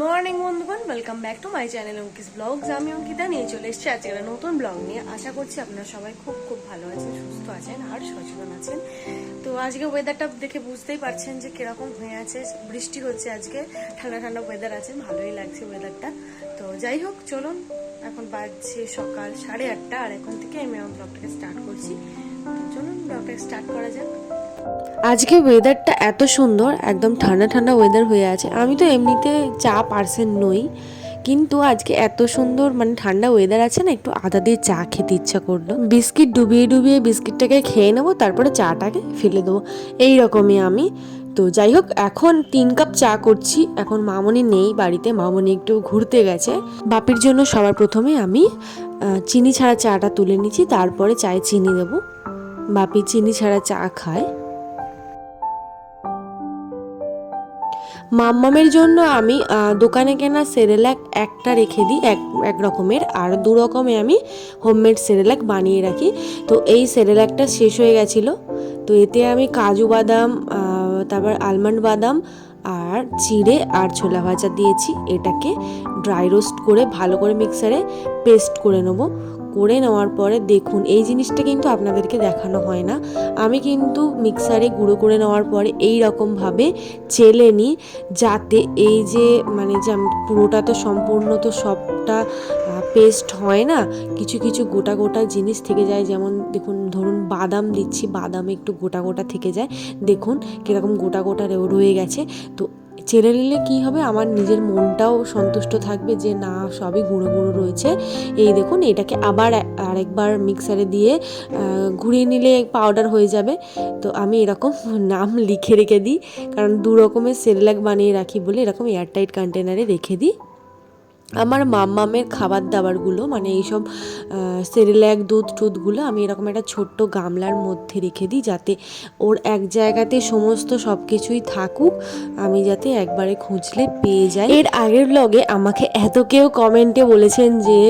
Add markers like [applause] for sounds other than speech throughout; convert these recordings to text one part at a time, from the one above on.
Morning বন্ধুগণ। Welcome back to my channel Ankis vlogs আমি অঙ্কিতা, নিয়ে চলে এসেছি আজকে একটা নতুন ব্লগ নিয়ে। আশা করছি আপনারা সবাই খুব খুব ভালো আছেন, সুস্থ আছেন, আর সচেতন আছেন। তো আজকে ওয়েদারটা দেখে বুঝতেই পারছেন যে কীরকম হয়ে আছে। বৃষ্টি হচ্ছে আজকে, ঠান্ডা ঠান্ডা ওয়েদার আছে, ভালোই লাগছে ওয়েদারটা তো যাই হোক, চলুন। এখন বাজছে সকাল সাড়ে আটটা, আর এখন থেকে আমি আমার ব্লগটাকে স্টার্ট করছি। চলুন ব্লগটাকে স্টার্ট করা যাক। আজকে ওয়েদারটা এত সুন্দর, একদম ঠান্ডা ঠান্ডা ওয়েদার হয়ে আছে। আমি তো এমনিতে চা পার্সেন নই, কিন্তু আজকে এত সুন্দর মানে ঠান্ডা ওয়েদার আছে না, একটু আদা দিয়ে চা খেতে ইচ্ছা করল। বিস্কিট ডুবিয়ে ডুবিয়ে বিস্কিটটাকে খেয়ে নেব, তারপরে চাটাকে ফেলে দেবো। এই রকমই আমি। তো যাই হোক, এখন তিন কাপ চা করছি। এখন মামনি নেই বাড়িতে, মামনি একটু ঘুরতে গেছে। বাপির জন্য সবার প্রথমে আমি চিনি ছাড়া চাটা তুলে নিচ্ছি, তারপরে চায়ে চিনি দেবো। বাপি চিনি ছাড়া চা খায়। মাম্মামের জন্য আমি দোকানে কেনা সেরেলাক একটা রেখে দিই, এক এক রকমের। আর দু রকমে আমি হোমমেড সেরেলাক বানিয়ে রাখি। তো এই সেরেলাকটা শেষ হয়ে গেছিল। তো এতে আমি কাজু বাদাম তারপর আলমন্ড বাদাম আর চিড়ে আর ছোলা ভাজা দিয়েছি। এটাকে ড্রাই রোস্ট করে ভালো করে মিক্সারে পেস্ট করে নেব। করে নেওয়ার পরে দেখুন, এই জিনিসটা কিন্তু আপনাদেরকে দেখানো হয় না। আমি কিন্তু মিক্সারে গুঁড়ো করে নেওয়ার পরে এই রকমভাবে চেলে নিই, যাতে এই যে মানে যে পুরোটা তো সম্পূর্ণ তো সবটা পেস্ট হয় না, কিছু কিছু গোটা গোটা জিনিস থেকে যায়। যেমন দেখুন, ধরুন বাদাম দিচ্ছি, বাদামে একটু গোটা গোটা থেকে যায়। দেখুন কীরকম গোটা গোটা রয়ে গেছে। তো চেলে নিলে কী হবে? আমার নিজের মনটাও সন্তুষ্ট থাকবে যে, না, সবই গুঁড়ো গুঁড়ো রয়েছে। এই দেখুন, এটাকে আবার আরেকবার মিক্সারে দিয়ে ঘুরিয়ে নিলে পাউডার হয়ে যাবে। তো আমি এরকম [laughs] নাম লিখে রেখে দিই, কারণ দু রকমের সেরেলাক বানিয়ে রাখি বলে এরকম এয়ারটাইট কন্টেনারে রেখে দিই। আমার মাম্মামের খাবার দাবারগুলো মানে এইসব সেরেলাক দুধ টুধগুলো আমি এরকম একটা ছোট্ট গামলার মধ্যে রেখে দিই যাতে ওর এক জায়গাতে সমস্ত সব কিছুই থাকুক। আমি যাতে একবারে খুঁজলে পেয়ে যাই। এর আগের ব্লগে আমাকে এত কেউ কমেন্টে বলেছেন যে,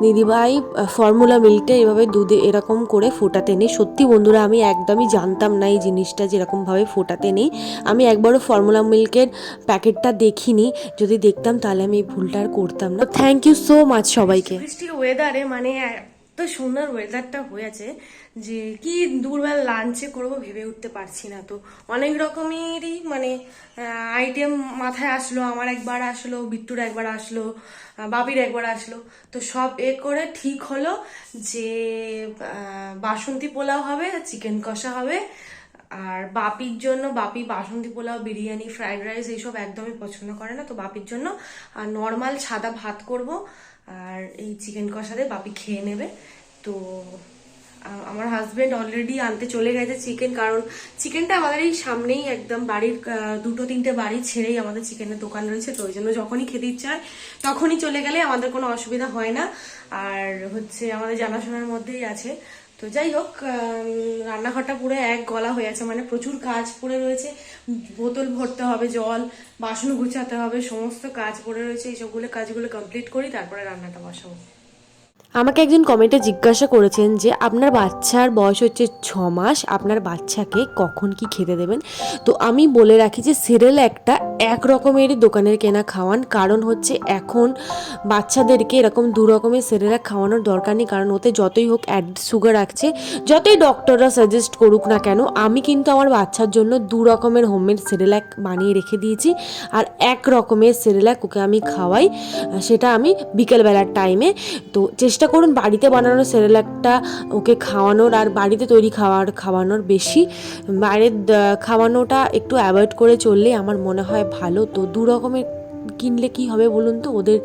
দিদিভাই ফর্মুলা মিল্কটা এভাবে দুধে এরকম করে ফোটাতে নেই। সত্যি বন্ধুরা, আমি একদমই জানতাম না এই জিনিসটা যেরকমভাবে ফোটাতে নেই। আমি একবারও ফর্মুলা মিল্কের প্যাকেটটা দেখিনি। যদি দেখতাম তাহলে আমি এই ভুলটা আর করতাম না। থ্যাংক ইউ সো মাচ সবাইকে। বৃষ্টির ওয়েদারে মানে এত সুন্দর ওয়েদারটা হয়েছে যে কি দুপুরবেলা লাঞ্চে করব ভেবে উঠতে পারছি না তো। অনেক রকমেরই মানে আইটেম মাথায় আসলো, আমার একবার আসলো, বিট্টুর একবার আসলো বাপির একবার আসলো। তো সব এ করে ঠিক হলো যে বাসন্তী পোলাও হবে, চিকেন কষা হবে আর বাপির জন্য বাপি বাসন্তী পোলাও, বিরিয়ানি ফ্রাইড রাইস এইসব একদমই পছন্দ করে না। তো বাপির জন্য, আর নর্মাল সাদা ভাত করব, আর এই চিকেন কষাতে বাপি খেয়ে নেবে। তো আমার হাজবেন্ড অলরেডি আনতে চলে গেছে চিকেন কারণ চিকেনটা আমাদের এই সামনেই একদম বাড়ির দুটো তিনটে বাড়ি ছেড়েই আমাদের চিকেনের দোকান রয়েছে। তো ওই জন্য যখনই খেতে ইচ্ছা হয়, তখনই চলে গেলে আমাদের কোনো অসুবিধা হয় না। আর হচ্ছে আমাদের জানাশোনার মধ্যেই আছে। তো যাই হোক রান্নাঘরটা পুরো এক গলা হয়ে আছে মানে প্রচুর কাজ পড়ে রয়েছে। বোতল ভরতে হবে, জল, বাসন গুছাতে হবে, সমস্ত কাজ পড়ে রয়েছে। এইসবগুলো কাজগুলো কমপ্লিট করি, তারপরে রান্নাটা বসাবো। আমাকে একজন কমেন্টে জিজ্ঞাসা করেছেন যে, আপনার বাচ্চার বয়স হচ্ছে ছ মাস, আপনার বাচ্চাকে কখন কি খেতে দেবেন? তো আমি বলে রাখি যে সিরিয়াল একটা এক রকমেরই দোকানের কেনা খাওয়ান। কারণ হচ্ছে এখন বাচ্চাদেরকে এরকম দু রকমের সেরেলাক খাওয়ানোর দরকার নেই। কারণ ওতে যতই হোক অ্যাড সুগার আছে, যতই ডক্টররা সাজেস্ট করুক না কেন, আমি কিন্তু আমার বাচ্চার জন্য দু রকমের হোমমেড সেরেলাক বানিয়ে রেখে দিয়েছি। আর এক রকমের সেরেলাক ওকে আমি খাওয়াই, সেটা আমি বিকেলবেলার টাইমে তো চেষ্টা করুন বাড়িতে বানানো সেরেলাকটা ওকে খাওয়ানোর আর বাড়িতে তৈরি খাওয়ার, খাওয়ানোর বেশি। বাইরের খাওয়ানোটা একটু অ্যাভয়েড করে চললে আমার মনে হয় ভালো। তো দু রকমের কিনলে কি হবে বলুন তো? ওদের,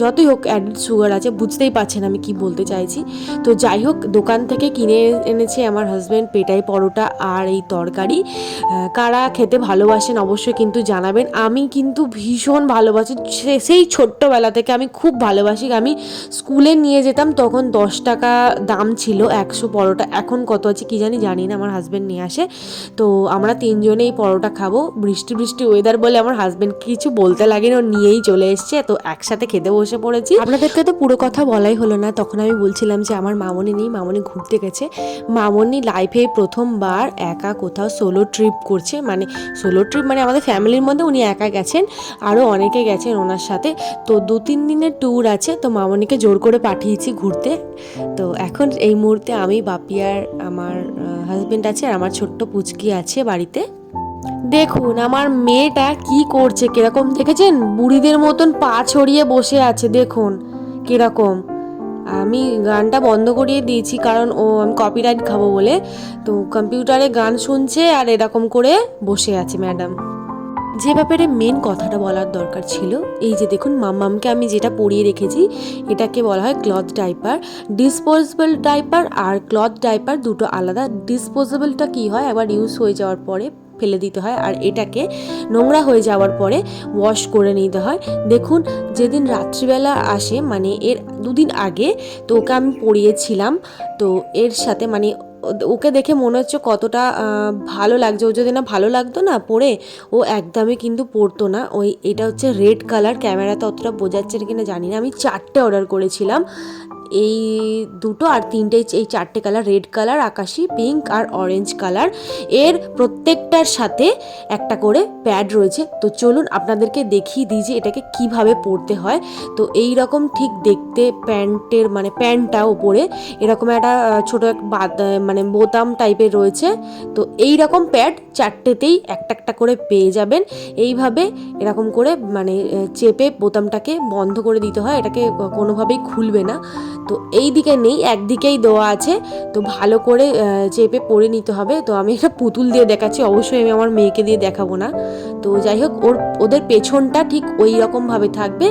যতই হোক অ্যাডেড সুগার আছে, বুঝতেই পারছেন আমি কি বলতে চাইছি। তো যাই হোক, দোকান থেকে কিনে এনেছে আমার হাজব্যান্ড পেটাই পরোটা আর এই তরকারি। কারা খেতে ভালোবাসেন অবশ্যই কিন্তু জানাবেন। আমি কিন্তু ভীষণ ভালোবাসি। সেই ছোট্টবেলা থেকে আমি খুব ভালোবাসি। আমি স্কুলে নিয়ে যেতাম, তখন দশ টাকা দাম ছিল একশো পরোটা। এখন কত আছে কি জানি জানি না, আমার হাজব্যান্ড নিয়ে আসে। তো আমরা তিনজনেই পরোটা খাব। বৃষ্টি বৃষ্টি ওয়েদার বলে আমার হাজব্যান্ড কিছু বলতে লাগে না ও নিয়েই চলে এসছে, তো একসাথে খেতে বসে পড়েছি। আপনাদেরকে তো পুরো কথা বলাই হলো না, তখন আমি বলছিলাম যে আমার মামনি নেই, মামনি ঘুরতে গেছে। মামনি লাইফে প্রথমবার একা কোথাও সোলো ট্রিপ করছে মানে সোলো ট্রিপ মানে আমাদের ফ্যামিলির মধ্যে উনি একা গেছেন, আরও অনেকে গেছেন ওনার সাথে। তো দু, তিন দিনের ট্যুর আছে, তো মামনিকে জোর করে পাঠিয়েছি ঘুরতে। তো এখন এই মুহূর্তে আমি বাপিয়ার, আমার হাজবেন্ড আছে আর আমার ছোট্ট পুচকি আছে বাড়িতে। দেখুন, আমার মেয়েটা কি করছে, কীরকম দেখেছেন? বুড়িদের মতন পা ছড়িয়ে বসে আছে, দেখুন, কীরকম। আমি গানটা বন্ধ করিয়ে দিয়েছি, কারণ ও, আমি কপিরাইট খাব বলে। তো কম্পিউটারে গান শুনছে আর এরকম করে বসে আছে ম্যাডাম। যে ব্যাপারে মেন কথাটা বলার দরকার ছিল, এই যে দেখুন মাম্মামকে আমি যেটা পরিয়ে রেখেছি, এটাকে বলা হয় ক্লথ ডাইপার ডিসপোজেবল ডাইপার আর ক্লথ ডাইপার দুটো আলাদা। ডিসপোজেবলটা কি হয় আবার ইউজ হয়ে যাওয়ার পরে ফেলে দিতে হয় আর এটাকে নোংরা হয়ে যাওয়ার পরে ওয়াশ করে নিতে হয়। দেখুন, যেদিন রাত্রিবেলা আসে মানে এর দুদিন আগে, তো ওকে আমি পরিয়েছিলাম। তো এর সাথে মানে ওকে দেখে মনে হচ্ছে কতটা ভালো লাগছে। ও যদি না ভালো লাগতো না পরে, ও একদমই কিন্তু পরতো না। ওই, এটা হচ্ছে রেড কালার ক্যামেরাতে অতটা বোঝাচ্ছে কিনা জানি না। আমি চারটে অর্ডার করেছিলাম। এই দুটো আর তিনটে এই চারটে কালার রেড কালার আকাশি পিঙ্ক আর অরেঞ্জ কালারের প্রত্যেকটার সাথে একটা করে প্যাড রয়েছে। তো চলুন আপনাদেরকে দেখিয়ে দিই যে এটাকে কীভাবে পরতে হয়। তো এই রকম ঠিক দেখতে প্যান্টের মানে প্যান্টটা ওপরে এরকম একটা ছোটো এক মানে বোতাম টাইপের রয়েছে। তো এই রকম প্যাড চারটেতেই একটা একটা করে পেয়ে যাবেন। এইভাবে এরকম করে মানে চেপে বোতামটাকে বন্ধ করে দিতে হয়। এটাকে কোনোভাবেই খুলবে না। তো এই দিকে নেই, একদিকেই দেওয়া আছে। তো ভালো করে চেপে পরে নিতে হবে। তো আমি একটা পুতুল দিয়ে দেখাচ্ছি। অবশ্যই আমি আমার মেয়েকে দিয়ে দেখাবো না। তো যাই হোক, ওর, ওদের পেছনটা ঠিক ওই রকমভাবে থাকবে।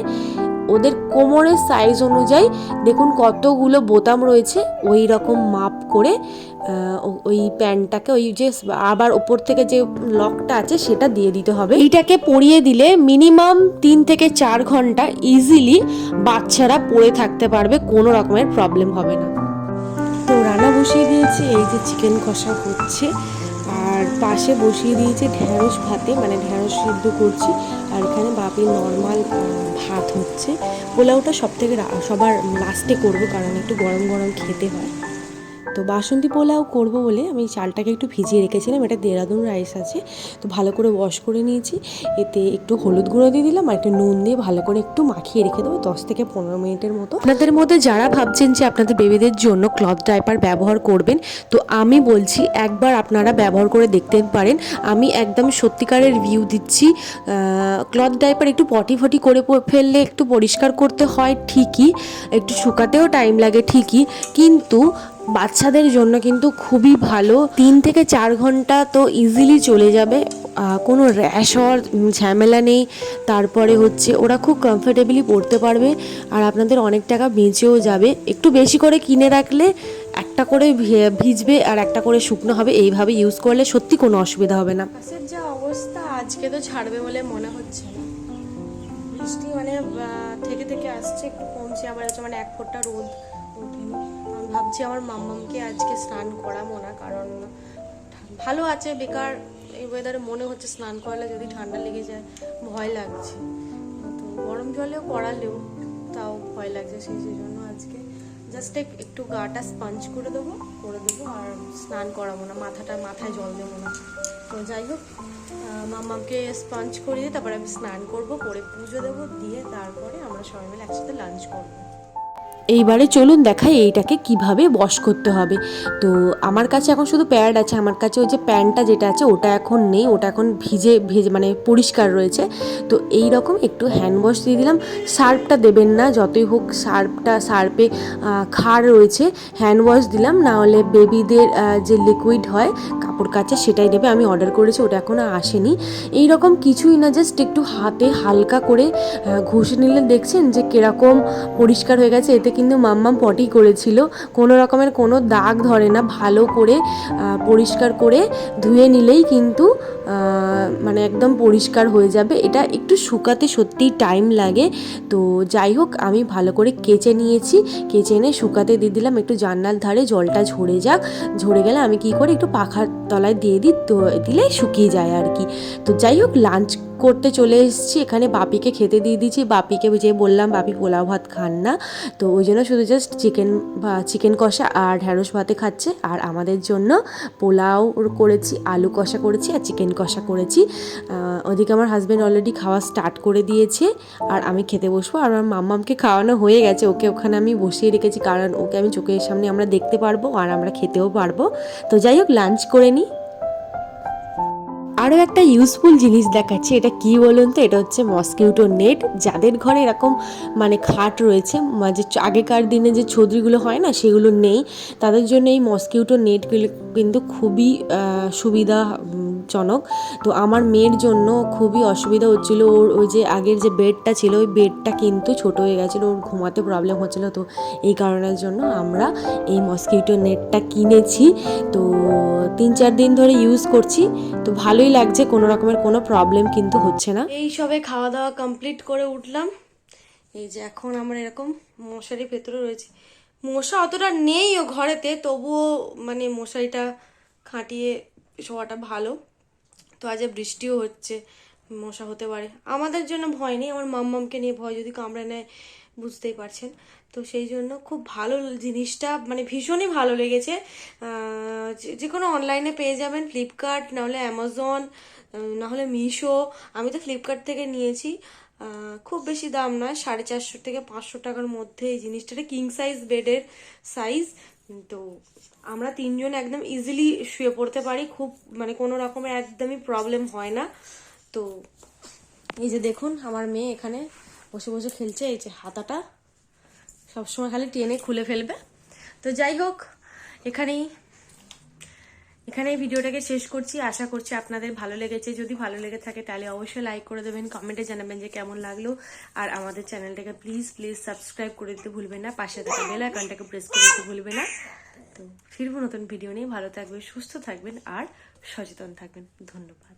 ওদের কোমরের সাইজ অনুযায়ী দেখুন কতগুলো বোতাম রয়েছে, ওই রকম মাপ করে ওই প্যান্টটাকে, ওই যে আবার ওপর থেকে যে লকটা আছে সেটা দিয়ে দিতে হবে। এইটাকে পরিয়ে দিলে মিনিমাম তিন থেকে চার ঘণ্টা ইজিলি বাচ্চারা পরে থাকতে পারবে, কোনো রকমের প্রবলেম হবে না। তো রান্না বসিয়ে দিয়েছি, এই যে চিকেন কষা হচ্ছে। আর পাশে বসিয়ে দিয়েছে ঢ্যাঁড়স ভাতে মানে ঢ্যাঁড়স সিদ্ধ করছি। আর এখানে বাপি নর্মাল ভাত হচ্ছে। পোলাওটা সব থেকে সবার লাস্টে করব, কারণ একটু গরম গরম খেতে হয়। তো বাসন্তী পোলাও করব বলে আমি চালটাকে একটু ভিজিয়ে রেখেছিলাম। এটা দেরাদুন রাইস আছে। তো ভালো করে ওয়াশ করে নিয়েছি। এতে একটু হলুদ গুঁড়ো দিয়ে দিলাম আর একটু নুন দিয়ে ভালো করে একটু মাখিয়ে রেখে দেবো দশ থেকে পনেরো মিনিটের মতো। আপনাদের মধ্যে যারা ভাবছেন যে আপনাদের বেবিদের জন্য ক্লথ ডাইপার ব্যবহার করবেন, তো আমি বলছি একবার আপনারা ব্যবহার করে দেখতে পারেন। আমি একদম সত্যিকারের রিভিউ দিচ্ছি। ক্লথ ডাইপার একটু পটি ফটি করে ফেললে একটু পরিষ্কার করতে হয় ঠিকই, একটু শুকাতেও টাইম লাগে ঠিকই। কিন্তু বাচ্চাদের জন্য কিন্তু খুবই ভালো। তিন থেকে চার ঘণ্টা তো ইজিলি চলে যাবে। কোনো র্যাশ হওয়ার ঝামেলা নেই। তারপরে হচ্ছে ওরা খুব কমফোর্টেবলি পড়তে পারবে। আর আপনাদের অনেক টাকা বেঁচেও যাবে। একটু বেশি করে কিনে রাখলে একটা করে ভিজবে আর একটা করে শুকনো হবে। এইভাবে ইউজ করলে সত্যি কোনো অসুবিধা হবে না। যা অবস্থা, আজকে তো ছাড়বে বলে মনে হচ্ছে বৃষ্টি মানে থেকে থেকে আসছে, একটু কমছে। আবার হচ্ছে মানে এক ফোঁটা রোদ। ভাবছি আমার মাম্মামকে আজকে স্নান করাবো না কারণ ভালো আছে বেকার এই ওয়েদারে মনে হচ্ছে স্নান করালে যদি ঠান্ডা লেগে যায় ভয় লাগছে। তো গরম জলেও করালেও তাও ভয় লাগছে সেই সেই জন্য আজকে জাস্ট একটু গাটা স্পঞ্জ করে দেবো করে দেবো আর স্নান করাবো না মাথাটা মাথায় জল দেবো না। তো যাই হোক আহ, মাম্মাকে স্পঞ্জ করিয়ে তারপরে আমি স্নান করব করে পুজো দেবো দিয়ে তারপরে আমরা সবাই মিলে একসাথে লাঞ্চ করব। এইবারে চলুন দেখাই এইটাকে কীভাবে বশ করতে হবে। তো আমার কাছে এখন শুধু প্যাড আছে, আমার কাছে ওই যে প্যান্টটা যেটা আছে, ওটা এখন নেই, ওটা এখন ভিজে, ভেজে মানে পরিষ্কার রয়েছে। তো এই রকম একটু হ্যান্ড ওয়াশ দিয়ে দিলাম। সার্ফটা দেবেন না, যতই হোক সার্ফটা, সার্ফে খার রয়েছে হ্যান্ড ওয়াশ দিলাম। না হলে বেবিদের যে লিকুইড হয় কাপড় কাচে সেটাই দেবে, আমি অর্ডার করেছি, ওটা এখনও আসেনি। এই রকম কিছুই না জাস্ট একটু হাতে হালকা করে ঘষে নিলে দেখছেন যে কীরকম পরিষ্কার হয়ে গেছে, এতে কিন্তু মাম্মাম পটি করেছিল। কোনো রকমের কোনো দাগ ধরে না, ভালো করে পরিষ্কার করে ধুয়ে নিলেই কিন্তু মানে একদম পরিষ্কার হয়ে যাবে। এটা একটু শুকাতে সত্যিই টাইম লাগে। তো যাই হোক, আমি ভালো করে কেচে নিয়েছি। কেচে এনে শুকাতে দিয়ে দিলাম, একটু জান্নার ধারে জলটা ঝরে যাক। ঝরে গেলে আমি কি করি, একটু পাখার তলায় দিয়ে দিই তো দিলে শুকিয়ে যায় আর কি। তো যাই হোক লাঞ্চ করতে চলে এসেছি। এখানে বাপিকে খেতে দিয়ে দিয়েছি। বাপিকে যে বললাম, বাপি পোলাও ভাত খান না। তো ওই জন্য শুধু জাস্ট চিকেন বা চিকেন কষা আর ঢ্যাঁড়স ভাতে খাচ্ছে। আর আমাদের জন্য পোলাও করেছি, আলু কষা করেছি আর চিকেন কষা করেছি। ওদিকে আমার হাজব্যান্ড অলরেডি খাওয়া স্টার্ট করে দিয়েছে। আর আমি খেতে বসবো। আর আমার মাম্মামকে খাওয়ানো হয়ে গেছে। ওকে ওখানে আমি বসিয়ে রেখেছি। কারণ ওকে আমি চোখের সামনে আমরা দেখতে পারব আর আমরা খেতেও পারব। তো যাই হোক লাঞ্চ করে নিই। আরও একটা ইউজফুল জিনিস দেখাচ্ছি এটা কি বলুন তো? এটা হচ্ছে মসকিউটো নেট যাদের ঘরে এরকম মানে খাট রয়েছে মানে যে আগেকার দিনে যে ছদ্রিগুলো হয় না সেগুলো নেই। তাদের জন্য এই মসকিউটো নেটগুলো কিন্তু খুবই আহ, সুবিধাজনক তো আমার মেয়ের জন্য খুবই অসুবিধা হচ্ছিল। ওর ওই যে আগের যে বেডটা ছিল, ওই বেডটা কিন্তু ছোট হয়ে গেছিল। ওর ঘুমাতে প্রবলেম হচ্ছিল। তো এই কারণের জন্য আমরা এই মসকিউটো নেটটা কিনেছি। তো তিন চার দিন ধরে ইউজ করছি। তো ভালোই লাগছে, কোনো রকমের কোনো প্রবলেম কিন্তু হচ্ছে না। এই সবে খাওয়া দাওয়া কমপ্লিট করে উঠলাম। এই যে এখন আমরা এরকম মশারি ভেতরে রয়েছে। মশা অতটা নেই ও ঘরেতে, তবুও মানে মশারিটা খাটিয়ে শোয়াটা ভালো। তো আজ বৃষ্টিও হচ্ছে, মশা হতে পারে। আমাদের জন্য ভয় নেই, আমার মাম্মামকে নিয়ে ভয় যদি কামড়ে নেয়, বুঝতেই পারছেন। তো সেই জন্য খুব ভালো জিনিসটা মানে ভীষণই ভালো লেগেছে। যে- কোনো অনলাইনে পেয়ে যাবেন ফ্লিপকার্ট নাহলে অ্যামাজন নাহলে মিশো আমি তো ফ্লিপকার্ট থেকে নিয়েছি। খুব বেশি দাম নয়, সাড়ে চারশো থেকে পাঁচশো টাকার মধ্যে এই জিনিসটা। কিং সাইজ বেডের সাইজ তো আমরা তিনজন একদম ইজিলি শুয়ে পড়তে পারি, খুব মানে কোনো রকমের একদমই প্রবলেম হয় না। তো এই যে দেখুন, আমার মেয়ে এখানে বসে বসে খেলছে, এই যে হাতাটা সবসময় খালি টেনে খুলে ফেলবে। তো যাই হোক, এখানেই এখানে ভিডিওটাকে শেষ করছি। আশা করছি আপনাদের ভালো লেগেছে। যদি ভালো লেগে থাকে তাহলে অবশ্যই লাইক করে দেবেন কমেন্টে জানাবেন যে কেমন লাগল। আর আমাদের চ্যানেলটাকে প্লিজ প্লিজ সাবস্ক্রাইব করে দিতে ভুলবেন না। পাশে থাকা বেল আইকনটাকে প্রেস করে দিতে ভুলবেন না। তো ফিরবো নতুন ভিডিও নিয়ে। ভালো থাকবেন, সুস্থ থাকবেন, আর সচেতন থাকবেন। ধন্যবাদ।